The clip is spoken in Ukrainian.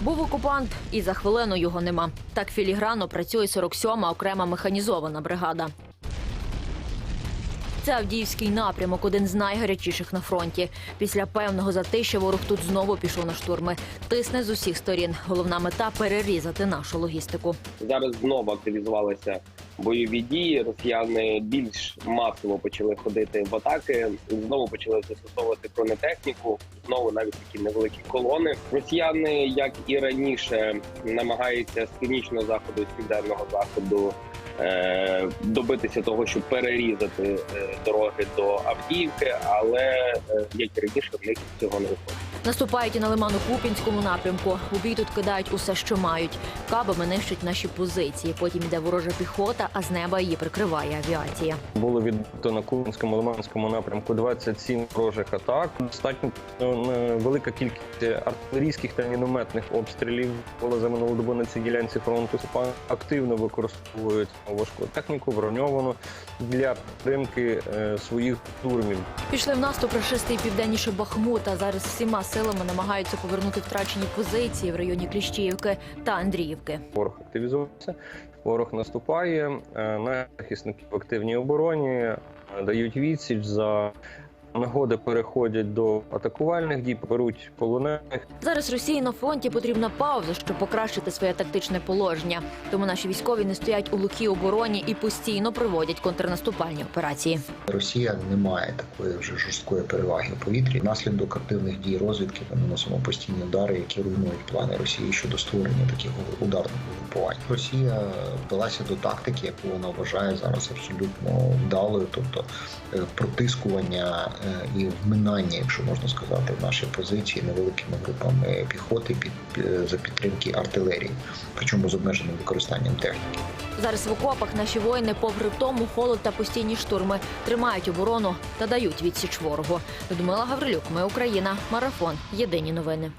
Був окупант, і за хвилину його нема. Так філіграно працює 47-ма окрема механізована бригада. Це Авдіївський напрямок, один з найгарячіших на фронті. Після певного затища ворог тут знову пішов на штурми. Тисне з усіх сторін. Головна мета перерізати нашу логістику. Зараз знову активізувалися бойові дії. Росіяни більш масово почали ходити в атаки. Знову почали застосовувати бронетехніку. Знову навіть такі невеликі колони. Росіяни, як і раніше, намагаються з північного заходу, з південного заходу. е, Добитися того, щоб перерізати е, дороги до Авдіївки, але е, як раніше в них цього не виходить. Наступають і на Лиману-Купінському напрямку. У бій тут кидають усе, що мають. Кабами нищать наші позиції. Потім йде ворожа піхота, а з неба її прикриває авіація. Було відбито на Курському Лиманському напрямку 27 ворожих атак. Достатньо е, велика кількість артилерійських та мінометних обстрілів була за минулу добу на цій ділянці фронту. Активно використовують важку техніку, броньовану для підтримки е, своїх штурмів. Пішли в наступ рашисти південніше Бахмута. Зараз всіма силами намагаються повернути втрачені позиції в районі Кліщіївки та Андріївки. Ворог активізувався, ворог наступає. е, Наші захисники в активній обороні е, дають відсіч за нагоди переходять до атакувальних дій, беруть полонених. Зараз Росії на фронті потрібна пауза, щоб покращити своє тактичне положення. Тому наші військові не стоять у лукій обороні і постійно проводять контрнаступальні операції. Росія не має такої вже жорсткої переваги у повітрі. Внаслідок активних дій розвідки ми наносимо постійні удари, які руйнують плани Росії щодо створення таких ударних угрупувань. Росія вдалася до тактики, яку вона вважає зараз абсолютно вдалою, тобто е, протискування і вминання, якщо можна сказати, в наші позиції невеликими групами піхоти під е, за підтримки артилерії, причому з обмеженим використанням техніки. Зараз в окопах наші воїни, попри тому, холод та постійні штурми, тримають оборону та дають відсіч ворогу. Людмила Гаврилюк, ми Україна, марафон. Єдині новини.